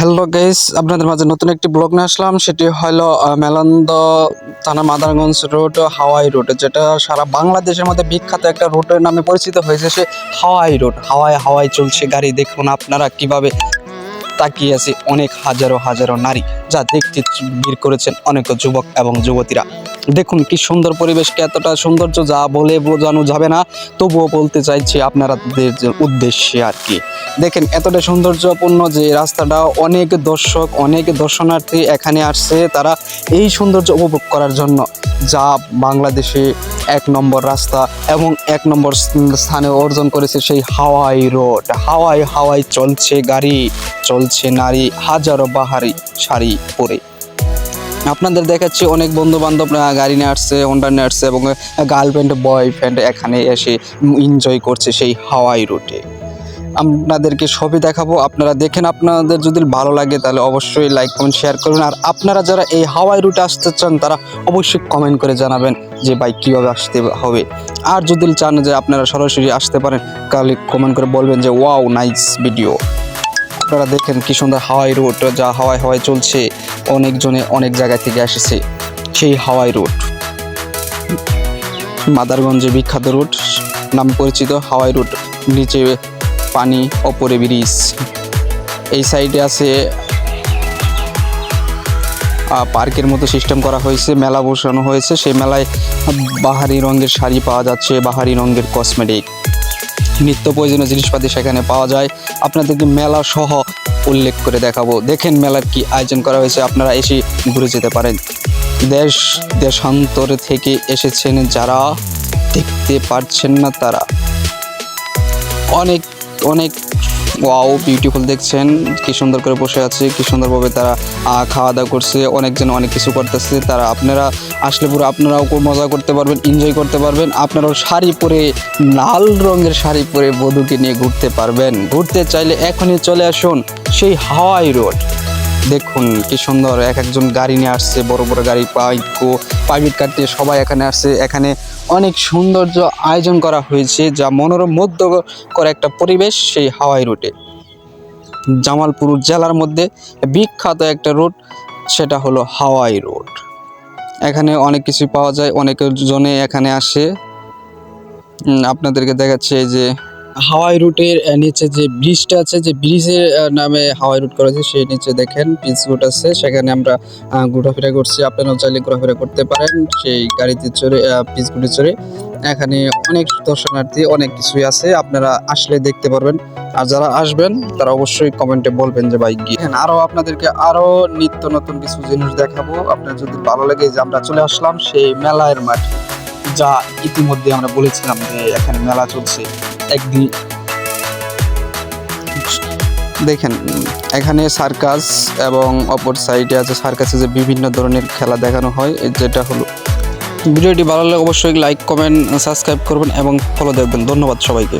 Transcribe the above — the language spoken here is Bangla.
হ্যালো গাইস আপনাদের মাঝে নতুন একটি ব্লগ নিয়ে আসলাম। সেটি হলো মেলান্দ থানা মাদারগঞ্জ রোড হাওয়াই রোড যেটা সারা বাংলাদেশের মধ্যে বিখ্যাত একটা রোডের নামে পরিচিত হয়েছে। সে হাওয়াই রোড হাওয়ায় হাওয়াই চলছে। গাড়ি দেখুন আপনারা কীভাবে তাকিয়ে আছে অনেক হাজারো হাজারো নারী, যা দেখতে ভিড় করেছেন অনেক যুবক এবং যুবতীরা। দেখুন কি সুন্দর পরিবেশকে, এতটা সৌন্দর্য যা বলে বোঝানো যাবে না। তবুও বলতে চাইছি আপনাদের যে উদ্দেশ্যে আর কি। দেখেন, এতটা সৌন্দর্যপূর্ণ যে রাস্তাটা অনেক দর্শক, অনেক দর্শনার্থী এখানে আসছে। তারা এই সৌন্দর্য উপভোগ করার জন্য যা বাংলাদেশে এক নম্বর রাস্তা এবং এক নম্বর স্থানে অর্জন করেছে সেই হাওয়াই রোড। হাওয়াই হাওয়াই চলছে গাড়ি, চলছে নারী, হাজারো বাহারি শাড়ি পরে। আপনাদের দেখাচ্ছি অনেক বন্ধু বান্ধব গাড়ি নিয়ে আসছে হোন্ডা নিয়ে আসছে এবং গার্লফ্রেন্ড বয়ফ্রেন্ড এখানে এসে এনজয় করছে সেই হাওয়াই রুটে আপনাদেরকে সবই দেখাবো। আপনারা দেখেন, আপনাদের যদি ভালো লাগে তাহলে অবশ্যই লাইক কমেন্ট শেয়ার করুন। আর আপনারা যারা এই হাওয়াই রুটে আসতে চান, তারা অবশ্যই কমেন্ট করে জানাবেন যে বাইক কীভাবে আসতে হবে? আর যদি চান যে, আপনারা সরাসরি আসতে পারেন, তাহলে কমেন্ট করে বলবেন যে ওয়াও নাইস ভিডিও আপনারা দেখেন কী সুন্দর হাওয়াই রুট যা হাওয়াই হাওয়াই চলছে। অনেকজনে অনেক জায়গা থেকে এসেছে সেই হাওয়াই রুট মাদারগঞ্জে বিখ্যাত রুট নাম পরিচিত হাওয়াই রুট নিচে পানি ওপরে ব্রিজ। এই সাইডে আছে পার্কের মতো সিস্টেম করা হয়েছে, মেলা বসানো হয়েছে। সেই মেলায় বাহারি রঙের শাড়ি পাওয়া যাচ্ছে, বাহারি রঙের কসমেটিক। নিত্য প্রয়োজনীয় জিনিসপাতি সেখানে পাওয়া যায়। আপনাদেরকে মেলা সহ উল্লেখ করে দেখাবো। দেখেন মেলার কি আয়োজন করা হয়েছে, আপনারা এসে ঘুরে যেতে পারেন। দেশ, দেশান্তর থেকে এসেছেন যারা, দেখতে পারছেন না তারা। অনেক অনেক ওয়াও বিউটিফুল দেখছেন। কি সুন্দর করে বসে আছে, কি সুন্দরভাবে তারা খাওয়া দাওয়া করছে, অনেকজন অনেক কিছু করতেছে। তারা আপনারা আসলে পুরো আপনারাও খুব মজা করতে পারবেন এনজয় করতে পারবেন। আপনারাও শাড়ি পরে, লাল রঙের শাড়ি পরে বধূকে নিয়ে ঘুরতে পারবেন। ঘুরতে চাইলে এখনই চলে আসুন সেই হাওয়াই রোড দেখুন কি সুন্দর, এক একজন গাড়ি নিয়ে আসছে, বড় বড় গাড়ি পাইকো প্রাইভেট কার নিয়ে সবাই এখানে আসছে। এখানে অনেক সৌন্দর্য আয়োজন করা হয়েছে, যা মনোরম মধ্য করে একটা পরিবেশ সেই হাওয়াই রুটে। জামালপুর জেলার মধ্যে বিখ্যাত একটা রুট, সেটা হলো হাওয়াই রোড এখানে অনেক কিছু পাওয়া যায়, অনেক জনে এখানে আসে। আপনাদেরকে দেখাচ্ছে যে হাওয়াই রুটের নিচে যে ব্রিজটা আছে, যে ব্রিজের নামে হাওয়াই রুট করেছে সেই নিচে দেখেন পিচ রুট আছে। সেখানে আমরা ঘোরাফেরা করছি। আপনারাও চাইলে ঘোরাফেরা করতে পারেন। সেই গাড়িতে চড়ে পিচ গুটি চড়ে। এখানে অনেক দর্শনার্থী, অনেক কিছুই আছে। আপনারা আসলে দেখতে পারবেন। আর যারা আসবেন, তারা অবশ্যই কমেন্টে বলবেন যে, ভাই, গিয়ে আরও আপনাদেরকে আরও নিত্য নতুন কিছু জিনিস দেখাবো। আপনার যদি ভালো লাগে যে আমরা চলে আসলাম সেই মেলার মাঠে। যা ইতিমধ্যে আমরা বলেছিলাম যে, এখানে মেলা চলছে। একদিন। দেখেন, এখানে সার্কাস এবং অপর সাইডে আছে, সার্কাসে যে বিভিন্ন ধরনের খেলা দেখানো হয় যেটা হলো। ভিডিওটি ভালো লাগলে অবশ্যই লাইক কমেন্ট সাবস্ক্রাইব করবেন এবং ফলো দেখবেন। ধন্যবাদ সবাইকে।